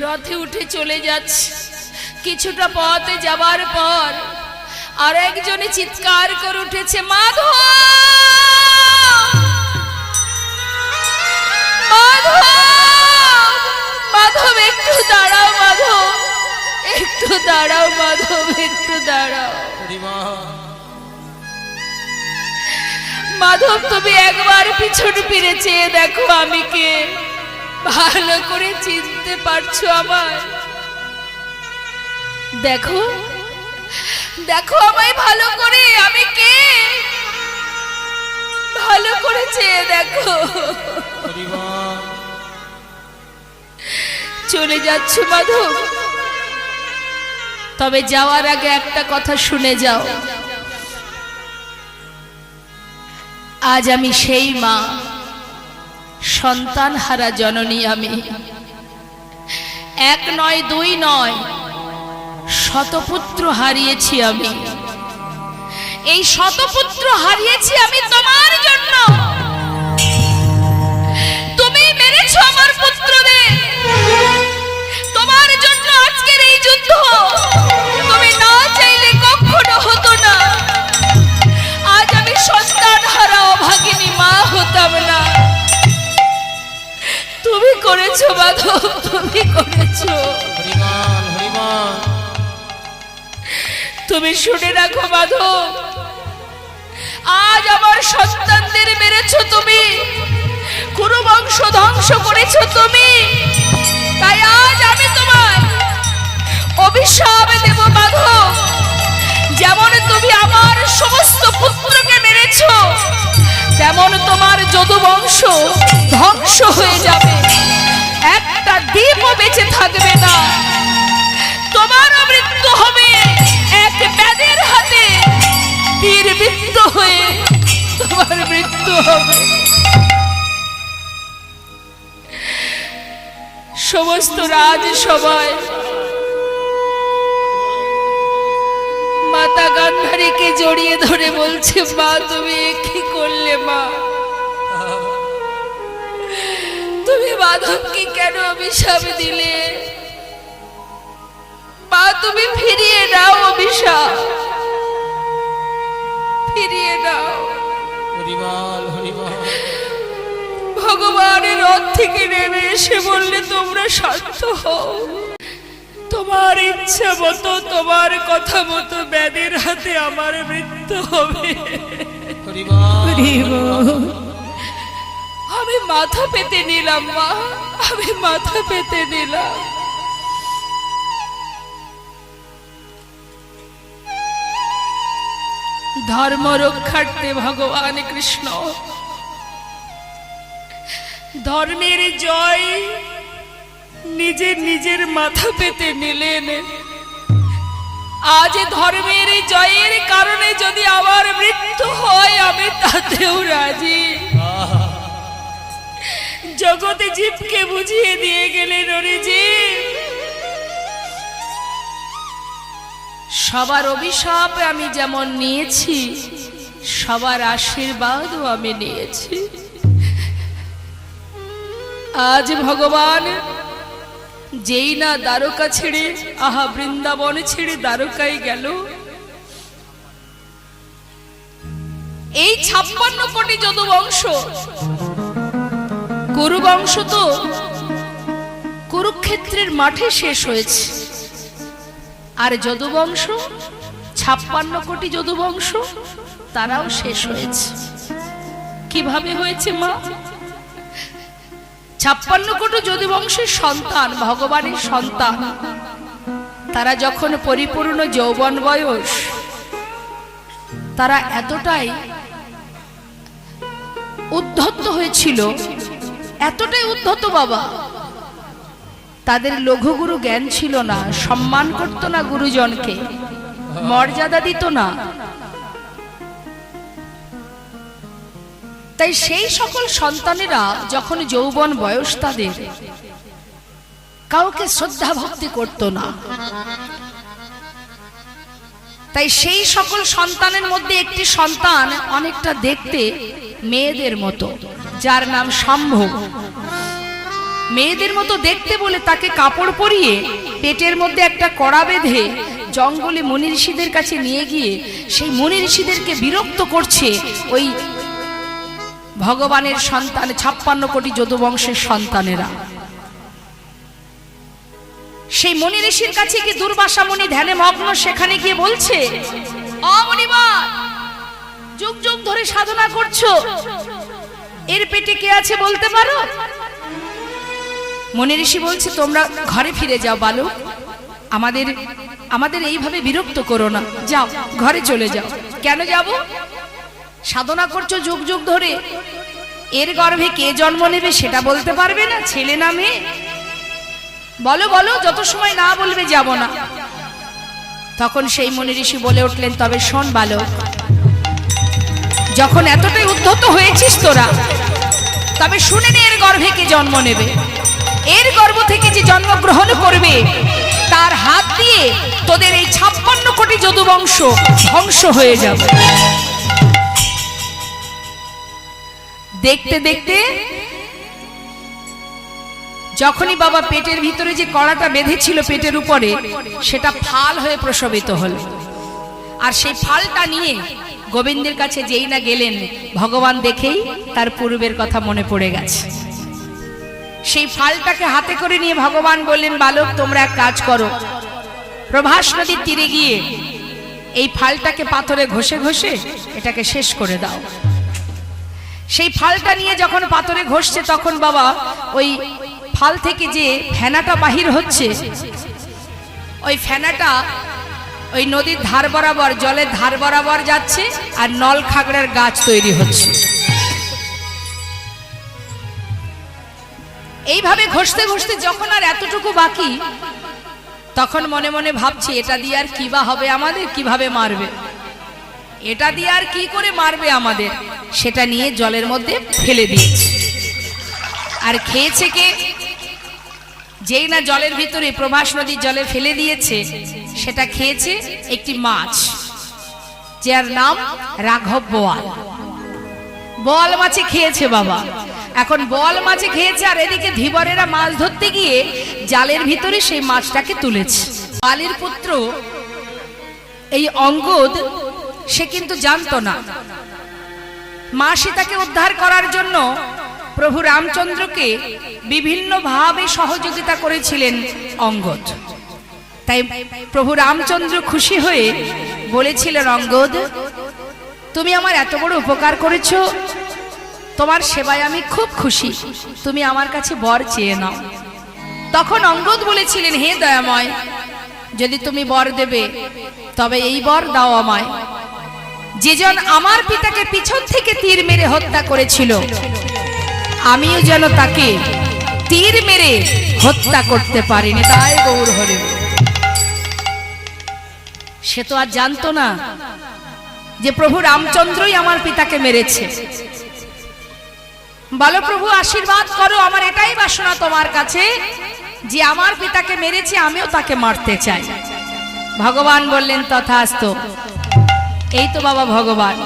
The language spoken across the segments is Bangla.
রথে উঠে চলে যাচ্ছে। কিছুটা পথে যাবার পর আর একজনে চিৎকার করে উঠেছে মাধব মাধব একটু দাঁড়াও মাধব একটু দাঁড়াও মাধব একটু দাঁড়াও। মাধব তুমি একবার পিছন ফিরে চেয়ে দেখো আমি কে। ভালো করে চিনতে পারছ আমার দেখো দেখো আমায় ভালো করে, আমি কে? ভালো করে চেয়ে দেখো। চলে যাচ্ছ মাধব তবে যাওয়ার আগে একটা কথা শুনে যাও। আজ আমি সেই মা। সন্তান হারা জননী আমি। এক নয়, দুই নয়, শতপুত্র হারিয়েছি আমি। এই শতপুত্র হারিয়েছি আমি তোমার জন্য। তুমি মেরেছো আমার পুত্রদের। তোমার জন্য আজকের এই যুদ্ধ। তুমি না চাইলে কখনো হতো না। আজ আমি সন্তান হারা অভাগিনী মা হতাম না। তুমি করেছ মাধব তুমি করেছ। তুমি শুনে রাখো মাধব আজ আমার সন্তানদের মেরেছো তুমি। কুরু বংশ ধ্বংস করেছ তুমি। তাই আজ আমি তোমার অভিশাপ দেব মাধব যেমন তুমি আমার সমস্ত পুত্রকে মেরেছো তেমন তোমার যদু বংশ ধ্বংস হয়ে যাবে। একটা দ্বীপও বেঁচে থাকবে না। তোমারও মৃত্যু হবে এক ব্যাধের হাতে। তীর বৃত্ত হয়ে তোমার মৃত্যু হবে। সমস্ত রাজ সবাই মাতা গান্ধারীকে জড়িয়ে ধরে বলছে মা তুমি কি করলে মা? তুমি মাধবকে কেন অভিশাপ দিলে? মা তুমি ফিরিয়ে নাও অভিশাপ। ফিরিয়ে নাও ভগবানের রথ থেকে নেমে এসে বললে তোমরা শান্ত হও। তোমার ইচ্ছা মতো তোমার কথা মতো ব্যাধের হাতে আমার মৃত্যু হবে। আমি মাথা পেতে নিলাম, মা। আমি মাথা পেতে নিলাম। ধর্ম রক্ষার্থে ভগবান কৃষ্ণ, ধর্মের জয় নিজের নিজের মাথা পেতে নিলেন। আজ ধর্মের জয়ের কারণে যদি আমার মৃত্যু হয়, আমি তাতেও রাজি। জগতে জীবকে বুঝিয়ে দিয়ে গেলেন অরিজিৎ সবার অভিশাপ আমি যেমন নিয়েছি, সবার আশীর্বাদও আমি নিয়েছি। আজ ভগবান যেই না দ্বারকা ছেড়ে, আহা বৃন্দাবন ছেড়ে দ্বারকায় গেল। এই ছাপ্পান্ন কোটি যদু বংশ কুরু বংশ তো কুরুক্ষেত্রের মাঠে শেষ হয়েছে। আর যদুবংশ, ছাপ্পান্ন কোটি যদুবংশ, তারাও শেষ হয়েছে। কীভাবে হয়েছে মা? ছাপ্পান্ন কোটি যদুবংশের সন্তান, ভগবানের সন্তান। তারা যখন পরিপূর্ণ যৌবন বয়স, তারা এতটাই উদ্ধত্ত হয়েছিল, এতটাই উদ্ধত বাবা। তাদের লঘুগুরু জ্ঞান ছিল না, সম্মান করতো না গুরুজনকে, মর্যাদা দিত না। তাই সেই সকল সন্তানেরা যখন যৌবন বয়স তাদের, কাউকে শ্রদ্ধা ভক্তি করত না। তাই সেই সকল সন্তানের মধ্যে একটি সন্তান অনেকটা দেখতে মেয়েদের মতো, যার নাম সম্ভব মেয়েদের মতো দেখতে বলে তাকে কাপড় পরিয়ে পেটের মধ্যে একটা কড়া বেঁধে জঙ্গলে মুনি ঋষিদের কাছে নিয়ে গিয়ে সেই মুনি ঋষিদেরকে বিরক্ত করছে ওই ভগবানের সন্তান, ছাপ্পান্ন কোটি যদুবংশের সন্তানেরা। সেই মনি ঋষির কাছে কি দুর্বাসা মুনি ধ্যানে মগ্ন, সেখানে গিয়ে বলছে যুগ যুগ ধরে সাধনা করছ। এর পেটে কে আছে বলতে পারো? মনি ঋষি বলছে, তোমরা ঘরে ফিরে যাও বালক। আমাদের আমাদের এইভাবে বিরক্ত করো না। যাও, ঘরে চলে যাও। কেন যাব? সাধনা করছ যুগ যুগ ধরে। এর গর্ভে কে জন্ম নেবে সেটা বলতে পারবে না, ছেলে না মেয়ে? বলো বলো, যত সময় না বলবে যাব না। তখন সেই মনি ঋষি বলে উঠলেন, তবে শোন বালক, যখন এতটাই উদ্ধত হয়েছিস তোরা, তবে শুনে নে এর গর্ভে কে জন্ম নেবে। এর গর্ভ থেকে যে জন্মগ্রহণ করবে, তার হাত দিয়ে তোদের এই ছাপ্পান্ন কোটি যদুবংশ ধ্বংস হয়ে যাবে। দেখতে দেখতে যখনই বাবা পেটের ভিতরে যে কড়াটা বেঁধেছিল পেটের উপরে, সেটা ফাল হয়ে প্রসবিত হল। আর সেই ফালটা নিয়ে গোবিন্দের কাছে যেই না গেলেন, ভগবান দেখেই তার পূর্বের কথা মনে পড়ে গেছে। সেই ফালটাকে হাতে করে নিয়ে ভগবান বললেন, বালক, তোমরা এক কাজ করো। প্রভাস নদীর তীরে গিয়ে এই ফালটাকে পাথরে ঘষে ঘষে এটাকে শেষ করে দাও। সেই ফালটা নিয়ে যখন পাথরে ঘষছে, তখন বাবা ওই ফাল থেকে যে ফেনাটা বাহির হচ্ছে, ওই ফেনাটা ওই নদীর ধার বরাবর, জলের ধার বরাবর যাচ্ছে আর নল খাগড়ার গাছ তৈরি হচ্ছে। এইভাবে ঘষতে ঘষতে যখন আর এতটুকু বাকি, তখন মনে মনে ভাবছি, এটা দিয়ে আর কি বা হবে আমাদের? কীভাবে মারবে? এটা দিয়ে আর কি করে মারবে আমাদের? সেটা নিয়ে জলের মধ্যে ফেলে দিয়েছে। আর খেয়েছে কে? যেই না জলের ভিতরে প্রভাস নদীর জলে ফেলে দিয়েছে, সেটা খেয়েছে একটি মাছ, যার নাম রাঘব বোয়াল। বল মাছে খেয়েছে বাবা। এখন বল মাছে খেয়েছে আর এদিকে ধীবরেরা মাছ ধরতে গিয়ে জালের ভিতরে সেই মাছটাকে তুলেছে। বালির পুত্র এই অঙ্গদ সে কিন্তু জানতো না। মা সীতাকে উদ্ধার করার জন্য প্রভু রামচন্দ্রকে বিভিন্নভাবে সহযোগিতা করেছিলেন অঙ্গদ। তাই প্রভু রামচন্দ্র খুশি হয়ে বলেছিলেন, অঙ্গদ, তুমি আমার এত বড় উপকার করেছ। তোমার সেবায় আমি খুব খুশি। তুমি আমার কাছে বর চেয়ে নাও। তখন অঙ্গদ বলেছিলেন, হে দয়াময়, যদি তুমি বর দেবে, তবে এই বর দাও আমায়। যেজন আমার পিতাকে পিছন থেকে তীর মেরে হত্যা করেছিল, আমিও যেন তাকে তীর মেরে হত্যা করতে পারিনি। তাই গৌর হরে। সে তো আর জানতো না যে প্রভু রামচন্দ্রই আমার পিতাকে মেরেছে। বলো প্রভু আশীর্বাদ করো, আমার এটাই বাসনা তোমার কাছে যে আমার পিতাকে মেরেছে, আমিও তাকে মারতে চাই। ভগবান বললেন, তথাস্ত। এই তো বাবা ভগবান।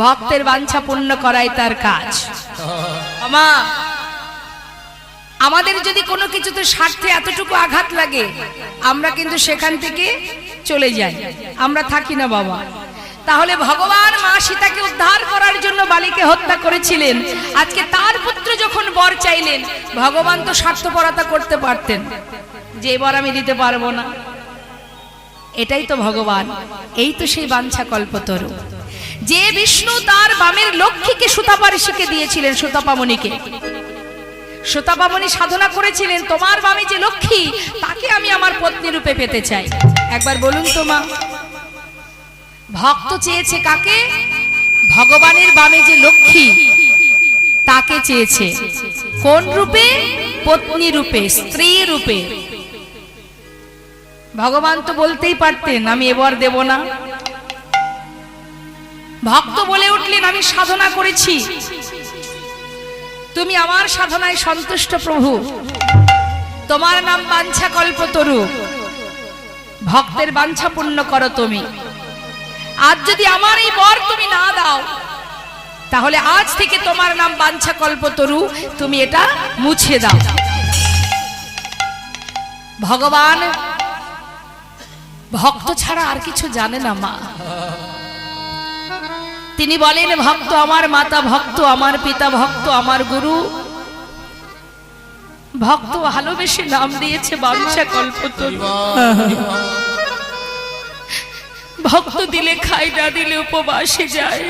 ভক্তের বাঞ্ছা পূর্ণ করাই তার কাজ। আমা আমাদের যদি কোনো কিছুতে স্বার্থে এতটুকু আঘাত লাগে, আমরা কিন্তু সেখান থেকে চলে যাই। আমরা থাকি না বাবা। তাহলে ভগবান মা সীতাকে উদ্ধার করার জন্য বালিকে হত্যা করেছিলেন। আজকে তার পুত্র যখন বর চাইলেন, ভগবান তো স্বার্থপরতা করতে পারতেন। যে বর আমি দিতে পারব না। এটাই তো ভগবান। এই তো সেই বাঞ্ছা কল্পতরু। যে বিষ্ণু তার বামের লক্ষ্মীকে সুতাপারিষিকে দিয়েছিলেন সুতাপামণিকে সুতাপামণি সাধনা করেছিলেন, তোমার বামে যে লক্ষ্মী, তাকে আমি আমার পত্নী রূপে পেতে চাই। একবার বলুন তো মা, ভক্ত চেয়েছে কাকে? ভগবানের বামে যে লক্ষ্মী, তাকে চেয়েছে। কোন রূপে? পত্নী রূপে, স্ত্রী রূপে। ভগবান তো বলতেই পারতেন, আমি এবার দেব না। ভক্ত বলে উঠলেন, আমি সাধনা করেছি। তুমি আমার সাধনায় সন্তুষ্ট প্রভু। তোমার নাম বাঞ্ছা কল্পতরু। ভক্তের বাঞ্ছা পূর্ণ করো তুমি। আজ যদি আমার এই বর তুমি না দাও, তাহলে আজ থেকে তোমার নাম বাঞ্ছা কল্পতরু, তুমি এটা মুছে দাও। ভগবান ভক্ত ছাড়া আর কিছু জানে না মা। তিনি বলেন, ভক্ত আমার মাতা, ভক্ত আমার পিতা, ভক্ত আমার গুরু। ভক্ত ভালোবেসে নাম দিয়েছে বাঞ্ছা হরিবল ভক্ত দিলে খাই না দিলে উপবাসে যায়।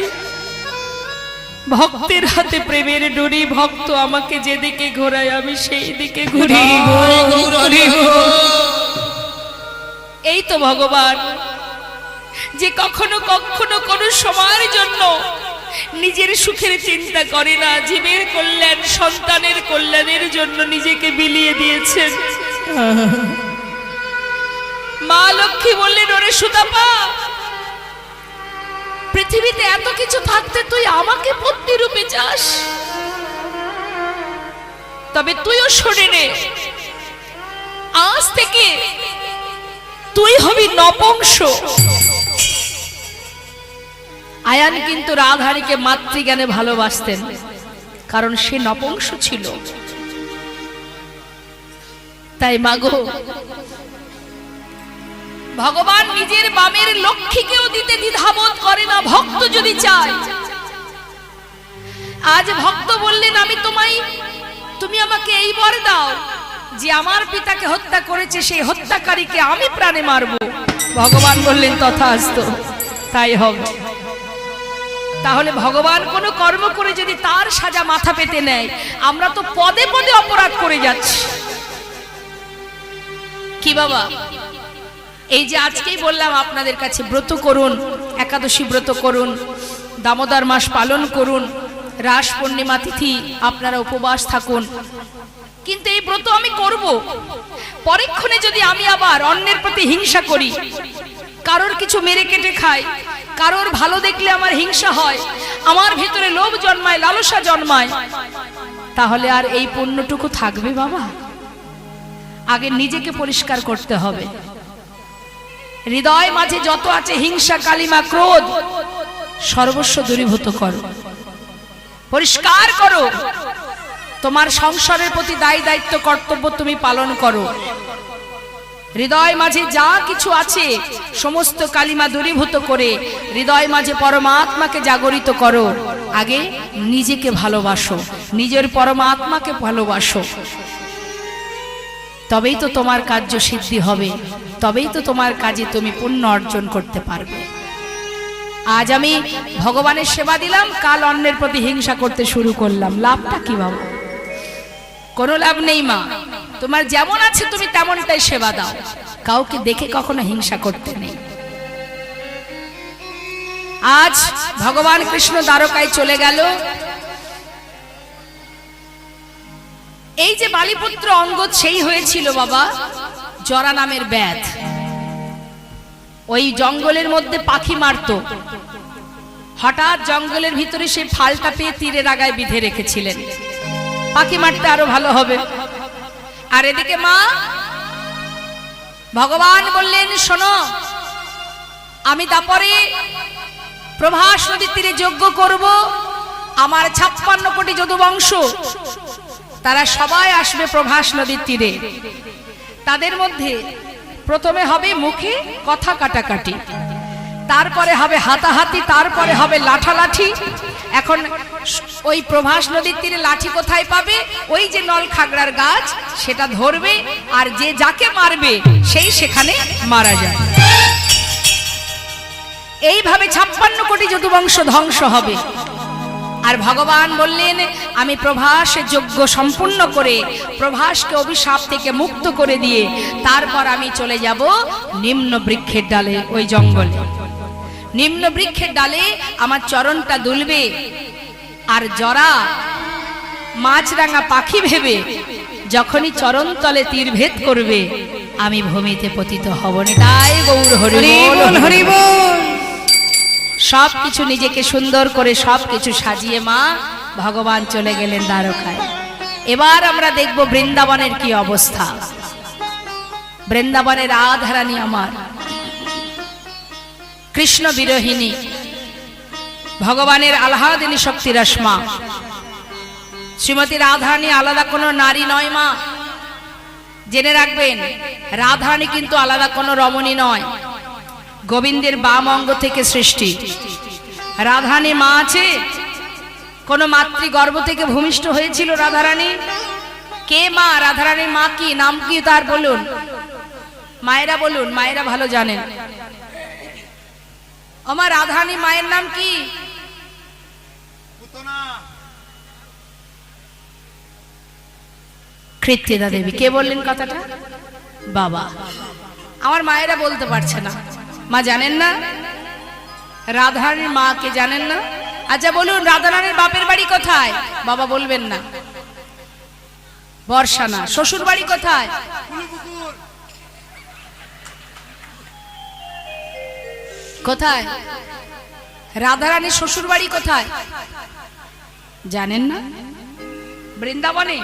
ভক্তের হাতে প্রেমের ডুরি, ভক্ত আমাকে যেদিকে ঘোরায় আমি সেই দিকে ঘুরি ঘুরি। এই তো ভগবান। যে কখনো কখনো কোনো সময়ের জন্য নিজের সুখের চিন্তা করে না, জীবের কল্যাণ, সন্তানের কল্যাণের জন্য নিজেকে বিলিয়ে দিয়েছেন। মা লক্ষ্মী বললেন, ওরে সুতাপা, পৃথিবীতে এত কিছু থাকতে তুই আমাকে পত্নী রূপে চাস? তবে তুইও সরে নে, আজ থেকে তুই হবি নপংস। আয়ান কিন্তু রাধারীকে মাতৃজ্ঞানে ভালোবাসতেন, কারণ সে নপংস ছিল। তাই মাগো ভগবান নিজের বামের লক্ষ্মীকেও দিতে দ্বিধাবোধ করে না, ভক্ত যদি চায়। আজ ভক্ত বললেন, আমি তোমায়, তুমি আমাকে এই বর দাও। যে আমার পিতাকে হত্যা করেছে, সেই হত্যাকারীকে আমি প্রাণে মারব। ভগবান বললেন, তথাস্ত, তাই হবে। তাহলে ভগবান কোনো কর্ম করে যদি তার সাজা মাথা পেতে নেয়, আমরা তো পদে পদে অপরাধ করে যাচ্ছি। কি বাবা? এই যে আজকেই বললাম আপনাদের কাছে, ব্রত করুন, একাদশী ব্রত করুন, দামোদর মাস পালন করুন রাস পূর্ণিমা তিথি, আপনারা উপবাস থাকুন। কিন্তু এই ব্রত আমি করব। পরীক্ষণে যদি আমি আবার অন্যের প্রতি হিংসা করি, কারোর কিছু মেরে কেটে খাই, কারোর ভালো দেখলে আমার হিংসা হয়, আমার ভিতরে লোভ জন্মায়, লালসা জন্মায়, তাহলে আর এই পুণ্যটুকু থাকবে বাবা? আগে নিজেকে পরিষ্কার করতে হবে। হৃদয় মাঝে যত আছে হিংসা, কালিমা, ক্রোধ, সর্বস্ব দূরীভূত করো। পরিষ্কার করো। তোমার সংসারের প্রতি দায়ী দায়িত্ব, কর্তব্য তুমি পালন করো। হৃদয় মাঝে যা কিছু আছে, সমস্ত কালিমা দূরীভূত করে হৃদয় মাঝে পরমাত্মাকে জাগরিত করো। আগে নিজেকে ভালোবাসো, নিজের পরমাত্মাকে ভালোবাসো। তবেই তো তোমার কার্য সিদ্ধি হবে, তবেই তো তোমার কাজে তুমি পুণ্য অর্জন করতে পারবে। আজ আমি ভগবানের সেবা দিলাম, কাল অন্যের প্রতি হিংসা করতে শুরু করলাম। লাভটা কি বাবা? কোনো লাভ নেই মা। তোমার যেমন আছে তুমি তেমনটাই সেবা দাও। কাউকে দেখে কখনো হিংসা করতে নেই। আজ ভগবান কৃষ্ণ দ্বারকায় চলে গেল। এই যে বালিপুত্র অঙ্গদ সেই হয়েছিল বাবা জরা নামের ব্যাধ। ওই জঙ্গলের মধ্যে পাখি মারতো। হঠাৎ জঙ্গলের ভিতরে সেই ফালটা পেয়ে তীরের আগায় বিধে রেখেছিলেন। পাখি মারতে আরও ভালো হবে। আর এদিকে মা, ভগবান বললেন, শোনো, আমি তারপরে প্রভাস নদীর তীরে যজ্ঞ করব। আমার ছাপ্পান্ন কোটি যদুবংশ, তারা সবাই আসবে প্রভাস নদীর তীরে। তাদের মধ্যে প্রথমে হবে মুখে কথা কাটাকাটি, তারপরে হবে হাতাহাতি, তারপরে হবে লাঠালাঠি। এখন ওই প্রভাস নদীর তীরে লাঠি কোথায় পাবে? ওই যে নল খাগড়ার গাছ, সেটা ধরবে, আর যে যাকে মারবে, সেই সেখানে মারা যায়। এইভাবে ছাপ্পান্ন কোটি যদুবংশ ধ্বংস হবে। আর ভগবান বললেন আমি প্রভাস যজ্ঞ সম্পূর্ণ করে প্রভাসকে অভিশাপ থেকে মুক্ত করে দিয়ে তারপর আমি চলে যাব নিম্ন বৃক্ষের ডালে ওই জঙ্গলে। নিম্ন বৃক্ষের ডালে আমার চরণটা দুলবে আর জরা মাছরাঙা পাখি ভেবে যখনই চরণ তলে তীর ভেদ করবে আমি ভূমিতে পতিত হব না। তাই গৌর হরি হরি সব কিছু নিজেকে সুন্দর করে সব কিছু সাজিয়ে মা, ভগবান চলে গেলেন দ্বারকায়। এবার আমরা দেখব বৃন্দাবনের কি অবস্থা। বৃন্দাবনের রাধারানী আমার। কৃষ্ণ বিরোহিনী ভগবানের আল্লাহাদিনী শক্তির মা শ্রীমতী রাধারানী আলাদা কোনো নারী নয় মা। জেনে রাখবেন, রাধারানী কিন্তু আলাদা কোনো রমণী নয়। গোবিন্দের বাম অঙ্গ থেকে সৃষ্টি। রাধারানী মা আছে? কোন মাতৃ গর্ভ থেকে ভূমিষ্ঠ হয়েছিল রাধারানী? কে মা? রাধারানীর মা কি? নাম কি তার বলুন। মায়েরা বলুন মায়েরা ভালো জানেন। আমার রাধারানী মায়ের নাম কি? কৃত্তিদা দেবী। কে বললেন কথাটা? বাবা। আমার মায়েরা বলতে পারছে না। মা জানেন না? রাধারানীর মা কে জানেন না? আচ্ছা বলুন, রাধারানীর বাপের বাড়ি কোথায়? বাবা বলবেন না। বর্ষা না শ্বশুর বাড়ি কোথায়? কোথায়? রাধারানীর শ্বশুর বাড়ি কোথায়? জানেন না? বৃন্দাবনে।